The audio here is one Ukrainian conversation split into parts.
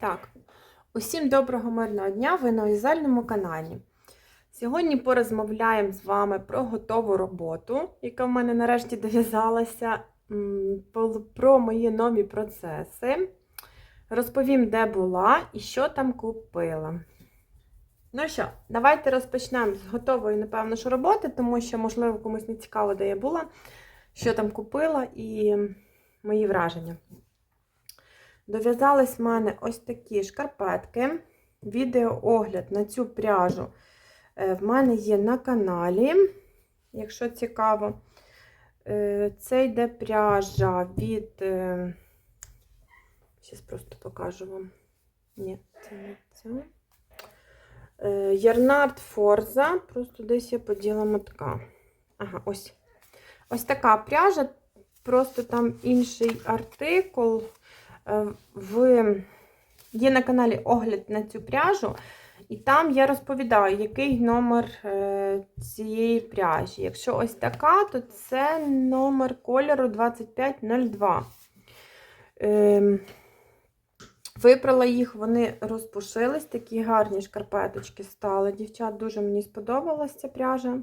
Так, усім доброго мирного дня! Ви на в'язальному каналі. Сьогодні порозмовляємо з вами про готову роботу, яка в мене нарешті дов'язалася, про мої нові процеси. Розповім, де була і що там купила. Ну що, давайте розпочнемо з готової, напевно, ж роботи, тому що, можливо, комусь не цікаво, де я була, що там купила і мої враження. Дов'язались в мене ось такі шкарпетки. Відеоогляд на цю пряжу е, в мене є на каналі, якщо цікаво. Е, Це йде пряжа від. Зараз просто покажу вам. Ні, це не це. Е, Ярнард Форза. Просто десь я поділа мотка. Ага, ось. Ось така пряжа, просто там інший артикул. Е, В... Є на каналі огляд на цю пряжу, і там я розповідаю, який номер е, цієї пряжі. Якщо ось така, то це номер кольору 2502. Е, Випрала їх, вони розпушились, такі гарні шкарпеточки стали. Дівчат, дуже мені сподобалася ця пряжа.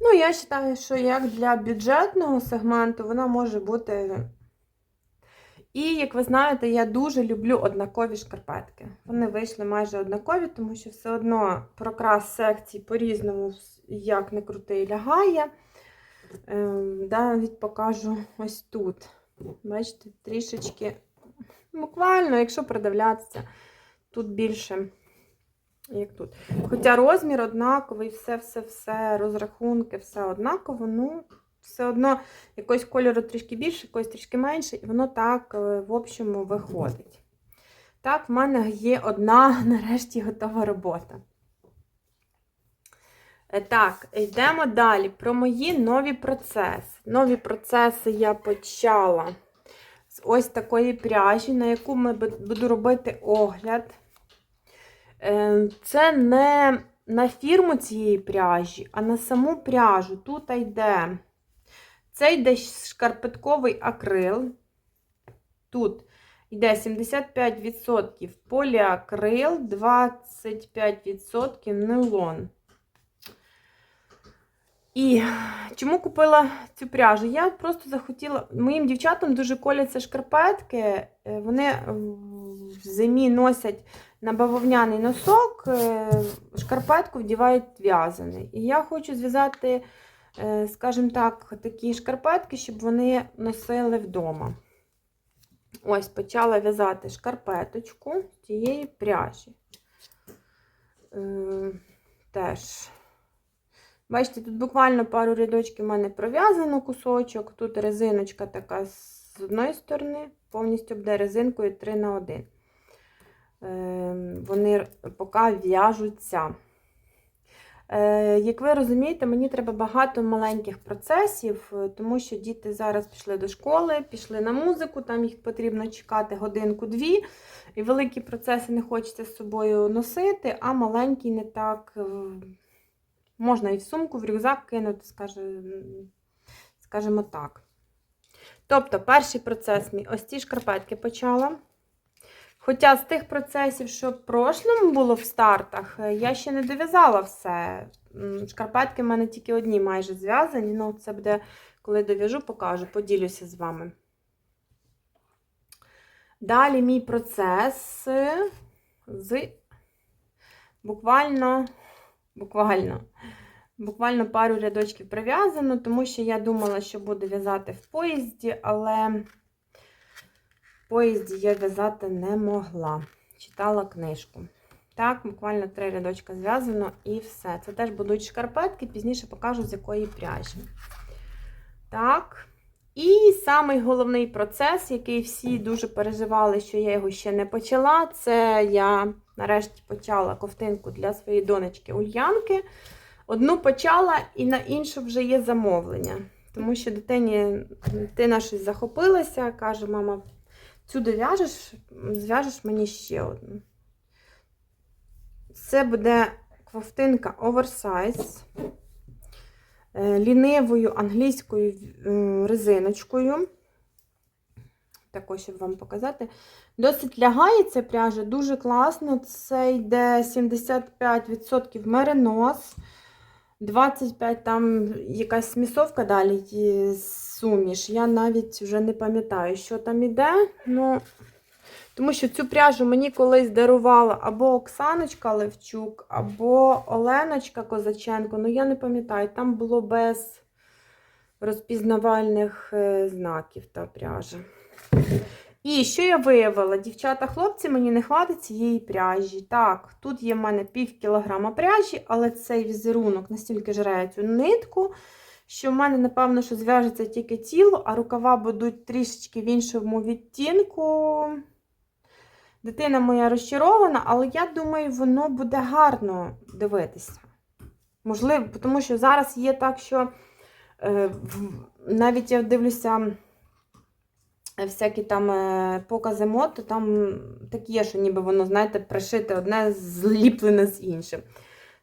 Ну, я вважаю, що як для бюджетного сегменту вона може бути і, як ви знаєте, я дуже люблю однакові шкарпетки. Вони вийшли майже однакові, тому що все одно прокрас секцій по-різному, як не крутий, лягає. Ем, навіть покажу ось тут. Бачите, трішечки, буквально, якщо придивлятися, тут більше, як тут. Хоча розмір однаковий, все-все-все, розрахунки, все однаково, ну все одно якогось кольору трішки більше, якогось трішки менше, і воно так, е, в общому, виходить. Так, в мене є одна, нарешті, готова робота. Е, Так, йдемо далі про мої нові процеси. Нові процеси я почала з ось такої пряжі, на яку ми буду робити огляд. Е, Це не на фірму цієї пряжі, а на саму пряжу. Тут йде це йде шкарпетковий акрил. Тут йде 75% поліакрил, 25% нейлон. І чому купила цю пряжу? Я просто захотіла. Моїм дівчатам дуже коляться шкарпетки. е, Вони в зимі носять на бавовняний носок, е, шкарпетку вдівають в'язаний. І я хочу зв'язати скажімо так, такі шкарпетки, щоб вони носили вдома. Ось, почала в'язати шкарпеточку цієї пряжі. Е, теж. Бачите, тут буквально пару рядочків в мене пров'язано кусочок. Тут резиночка така з одної сторони, повністю буде резинкою 3 на 1. Е, вони поки в'яжуться. Е, Як ви розумієте, мені треба багато маленьких процесів, е, тому що діти зараз пішли до школи, пішли на музику, там їх потрібно чекати годинку-дві. І великі процеси не хочеться з собою носити, а маленькі не так е, можна і в сумку, в рюкзак кинути, скажімо так. Тобто, перший процес мій ось ці шкарпетки почала. Хоча з тих процесів, що в прошлому було в стартах, е, я ще не дов'язала все. Шкарпетки в мене тільки одні майже зв'язані. Ну, це буде, коли дов'яжу, покажу, поділюся з вами. Далі мій процес з буквально, буквально, буквально пару рядочків прив'язано, тому що я думала, що буду в'язати в поїзді, але поїзді я в'язати не могла. Читала книжку. Так, буквально три рядочка зв'язано і все. Це теж будуть шкарпетки, пізніше покажу, з якої пряжі. Так. І самий головний процес, який всі дуже переживали, що я його ще не почала, це я нарешті почала ковтинку для своєї донечки Ульянки. Одну почала, і на іншу вже є замовлення. Тому що дитині дитина щось захопилася, каже, мама, Цю дов'яжеш, зв'яжеш мені ще одну. Це буде ковтинка оверсайз лінивою англійською резиночкою. Також, щоб вам показати, Досить лягає ця пряжа, дуже класно. Це йде 75% меринос, 25% там якась смісовка далі є суміш. Я навіть вже не пам'ятаю, що там іде. Ну, тому що цю пряжу мені колись дарувала або Оксаночка Левчук, або Оленочка Козаченко. Ну, я не пам'ятаю, там було без розпізнавальних е, знаків та пряжа. І що я виявила? Дівчата, хлопці, мені не хватить цієї пряжі. Так, тут є в мене пів кілограма пряжі, але цей візерунок настільки жре цю нитку, що в мене, напевно, що зв'яжеться тільки тіло, а рукава будуть трішечки в іншому відтінку. Дитина моя розчарована, але я думаю, воно буде гарно дивитися. Можливо, тому що зараз є так, що е, навіть я дивлюся всякі там е, покази мод, то там такі є, що ніби воно, знаєте, пришите одне зліплене з іншим.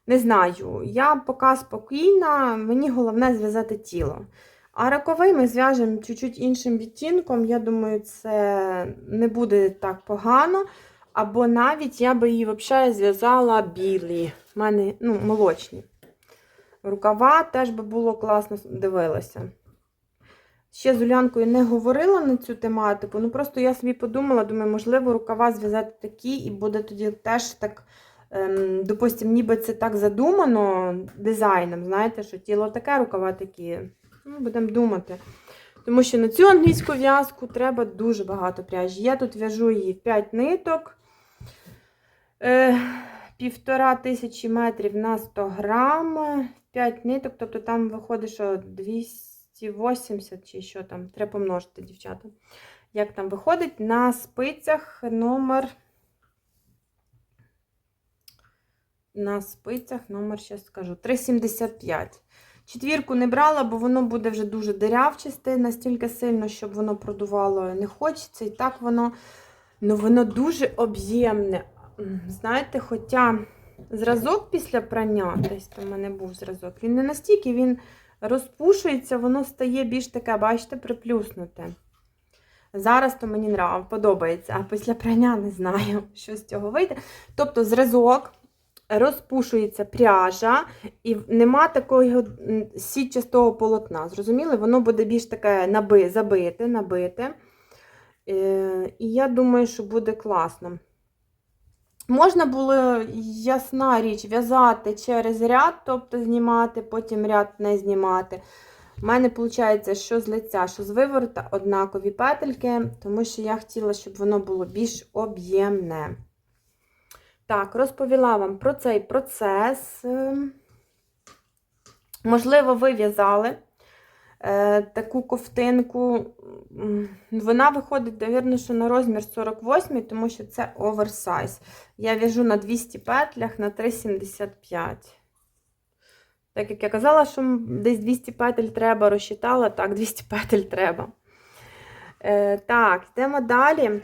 Не знаю, я поки спокійна, мені головне зв'язати тіло. А раковий ми зв'яжемо чуть-чуть іншим відтінком. Я думаю, це не буде так погано. Або навіть я би її взагалі зв'язала білі. У мене ну, молочні. Рукава теж би було класно дивилося. Ще з Улянкою не говорила на цю тематику. Ну просто я собі подумала, думаю, можливо, рукава зв'язати такі, і буде тоді теж так, ем, допустим, ніби це так задумано дизайном. Знаєте, що тіло таке, рукава такі. Ну, будемо думати. Тому що на цю англійську в'язку треба дуже багато пряжі. Я тут в'яжу її в 5 ниток. Е, півтора тисячі метрів на 100 грам. 5 ниток, тобто там виходить, що 280 чи що там. Треба помножити, дівчата. Як там виходить? На спицях номер. На спицях номер, зараз скажу, 3,75. Четвірку не брала, бо воно буде вже дуже дирявчасте, настільки сильно, щоб воно продувало не хочеться. І так воно, ну воно дуже об'ємне. Знаєте, хоча зразок після прання, десь там у мене був зразок, він не настільки він розпушується, воно стає більш таке, бачите, приплюснуте. Зараз то мені нрав, подобається, а після прання не знаю, що з цього вийде. Тобто зразок розпушується пряжа, і нема такого сітчастого полотна. Зрозуміли? Воно буде більш таке наби, забите, набите. Е, і я думаю, що буде класно. Можна було, ясна річ, в'язати через ряд, тобто знімати, потім ряд не знімати. У мене виходить, що з лиця, що з виворота однакові петельки, тому що я хотіла, щоб воно було більш об'ємне. Так, розповіла вам про цей процес. Ем, Можливо, ви в'язали е, таку ковтинку. Вона виходить, довірно, що на розмір 48, тому що це оверсайз. Я в'яжу на 200 петлях на 3,75. Так як я казала, що десь 200 петель треба, розчитала, так, 200 петель треба. Е, так, йдемо далі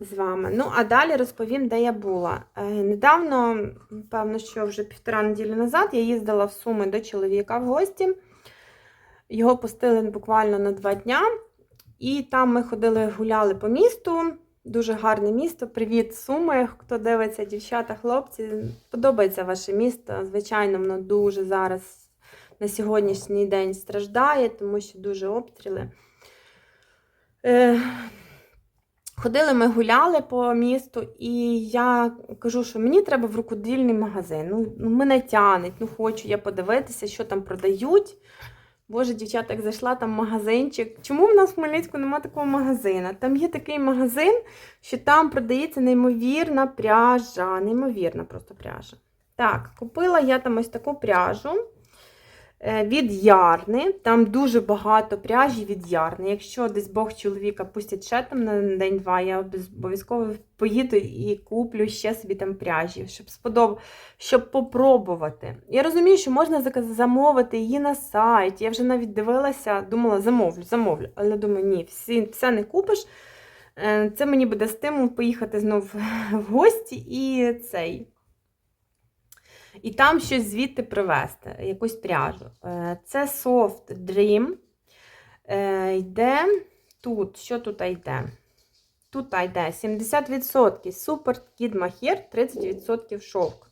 з вами. Ну, а далі розповім, де я була. Е, недавно, певно, що вже півтора неділі назад, я їздила в Суми до чоловіка в гості. Його пустили буквально на два дня. І там ми ходили, гуляли по місту. Дуже гарне місто. Привіт, Суми! Хто дивиться, дівчата, хлопці. Подобається ваше місто. Звичайно, воно дуже зараз на сьогоднішній день страждає, тому що дуже обстріли. Ходили, ми гуляли по місту, і я кажу, що мені треба в рукодільний магазин. Ну, ну мене тянуть, ну хочу я подивитися, що там продають. Боже, дівчата, як зайшла там магазинчик. Чому в нас в Хмельницьку немає такого магазину? Там є такий магазин, що там продається неймовірна пряжа. Неймовірна просто пряжа. Так, купила я там ось таку пряжу від Ярни. Там дуже багато пряжі від Ярни. Якщо десь Бог чоловіка пустять ще там на день-два, я обов'язково поїду і куплю ще собі там пряжі, щоб сподоб... щоб попробувати. Я розумію, що можна замовити її на сайті. Я вже навіть дивилася, думала, замовлю, замовлю. Але думаю, ні, всі, все не купиш. Е, Це мені буде стимул поїхати знов в гості і цей. І там щось звідти привезти, якусь пряжу. Е, Це Soft Dream. Е, Йде тут, що тут йде? Тут йде 70% супер кід махер, 30% шовк.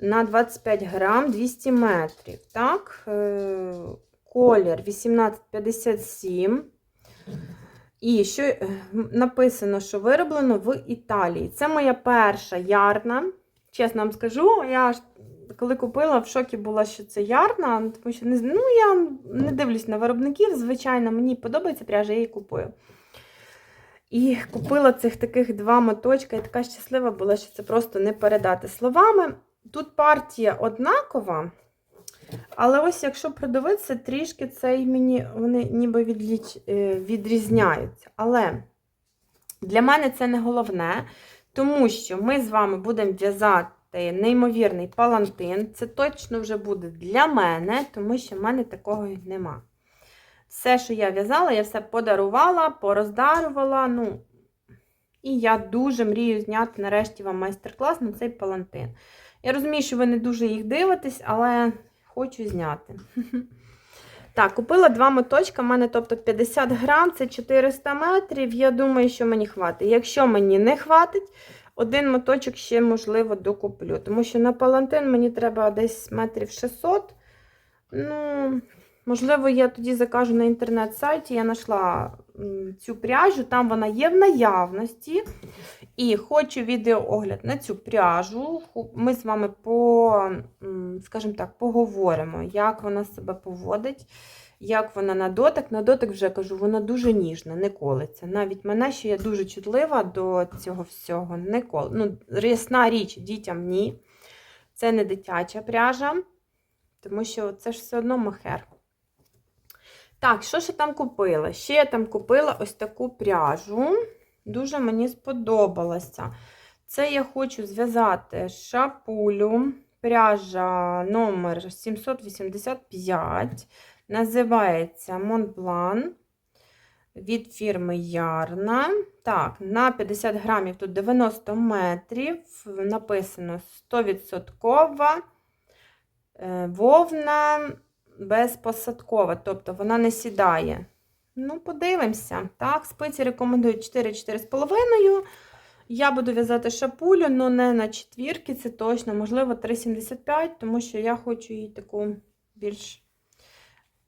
На 25 грам 200 метрів. Так, е, колір 1857. І що написано, що вироблено в Італії. Це моя перша ярна. Чесно вам скажу, я коли купила, в шокі була, що це ярна, тому що не, ну, я не дивлюсь на виробників. Звичайно, мені подобається пряжа, я її купую. І купила цих таких два моточка, і така щаслива була, що це просто не передати словами. Тут партія однакова, але ось якщо продивитися, трішки цей мені вони ніби е, відрізняються. Але для мене це не головне, тому що ми з вами будемо в'язати неймовірний палантин. Це точно вже буде для мене, тому що в мене такого нема. Все, що я в'язала, я все подарувала, пороздарувала. Ну, і я дуже мрію зняти нарешті вам майстер-клас на цей палантин. Я розумію, що ви не дуже їх дивитесь, але хочу зняти. Так, купила два моточка, в мене тобто 50 грам, це 400 метрів. Я думаю, що мені хватить. Якщо мені не хватить, один моточок ще, можливо, докуплю. Тому що на палантин мені треба десь метрів 600. Ну, можливо, я тоді закажу на інтернет-сайті. Я знайшла цю пряжу, там вона є в наявності. І хочу відеоогляд на цю пряжу. Ми з вами по, скажімо так, поговоримо, як вона себе поводить, як вона на дотик. На дотик вже кажу, вона дуже ніжна, не колиться. Навіть мене, що я дуже чутлива до цього всього, не кол. Ну, ясна річ, дітям ні. Це не дитяча пряжа, тому що це ж все одно мохер. Так, що я там купила? Ще я там купила ось таку пряжу. Дуже мені сподобалося. Це я хочу зв'язати шапулю. Пряжа номер 785. Називається Montblanc від фірми Ярна. Так, на 50 грамів тут 90 метрів. Написано 100% е, вовна безпосадкова, тобто вона не сідає. Ну, подивимося. Так, спиці рекомендують 4-4,5. Я буду в'язати шапулю, але не на четвірки, це точно, можливо, 3,75, тому що я хочу її таку більш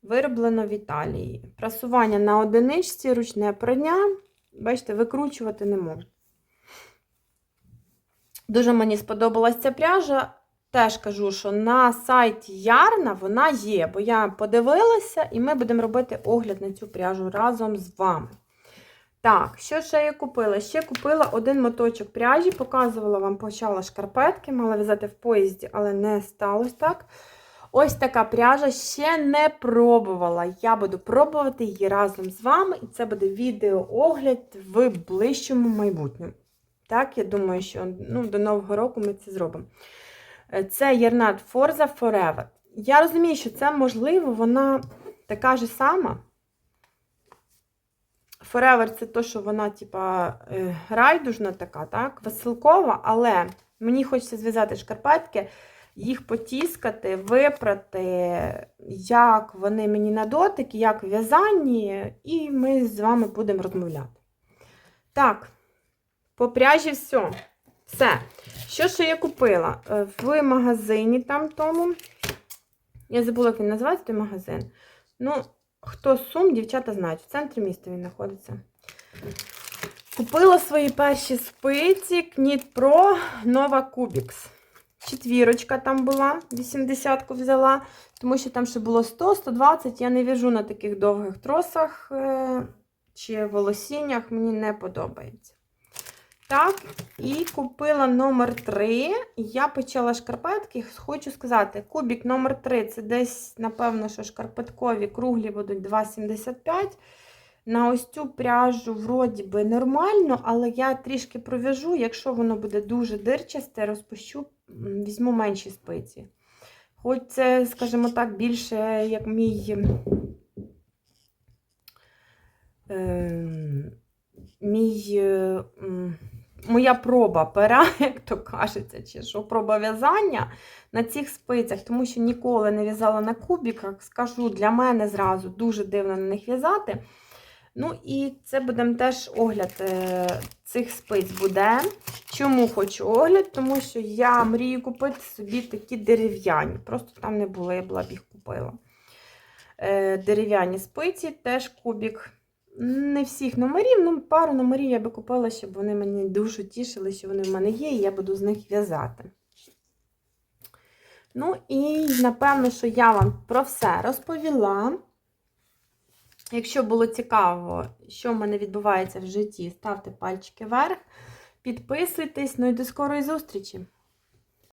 вироблену в Італії. Прасування на одиничці, ручне прання. Бачите, викручувати не можу. Дуже мені сподобалася ця пряжа. Теж кажу, що на сайті Ярна вона є, бо я подивилася, і ми будемо робити огляд на цю пряжу разом з вами. Так, що ще я купила? Ще купила один моточок пряжі, показувала вам, почала шкарпетки, мала в'язати в поїзді, але не сталося так. Ось така пряжа ще не пробувала. Я буду пробувати її разом з вами, і це буде відеоогляд в ближчому майбутньому. Так, я думаю, що ну, до Нового року ми це зробимо. Е, Це Єрнат Forza Forever. Я розумію, що це можливо, вона така ж сама. Forever це то, що вона, типа, е, райдужна така, так? Веселкова, але мені хочеться зв'язати шкарпетки, їх потіскати, випрати, як вони мені на дотик, як в в'язанні, і ми з вами будемо розмовляти. Так, по пряжі все. Все. Що ще я купила? Е, В магазині там тому. Я забула, як він називається той магазин. Ну, хто сум, дівчата знають, в центрі міста він знаходиться. Купила свої перші спиці Кніт Pro Nova Cubics. Четвірочка там була, 80-ку взяла, тому що там ще було 100-120. Я не в'яжу на таких довгих тросах е, чи волосіннях, мені не подобається. Так, і купила номер 3. Я почала шкарпетки. Хочу сказати, кубік номер 3 це десь, напевно, що шкарпеткові круглі будуть 2,75. На ось цю пряжу, вроді би, нормально, але я трішки пров'яжу. Якщо воно буде дуже дирчасте, розпущу, візьму менші спиці. Хоч це, скажімо так, більше як мій. Е, мій. е, моя проба пера, як то кажеться, чи що проба в'язання на цих спицях, тому що ніколи не в'язала на кубіках. Скажу, для мене зразу дуже дивно на них в'язати. Ну і це будемо теж огляд е, цих спиць буде. Чому хочу огляд? Тому що я мрію купити собі такі дерев'яні. Просто там не було, я була б їх купила. Е, дерев'яні спиці, теж кубік. Не всіх номерів, ну пару номерів я би купила, щоб вони мені дуже тішили, що вони в мене є, і я буду з них в'язати. Ну і напевно, що я вам про все розповіла. Якщо було цікаво, що в мене відбувається в житті, ставте пальчики вверх, підписуйтесь. Ну і до скорої зустрічі!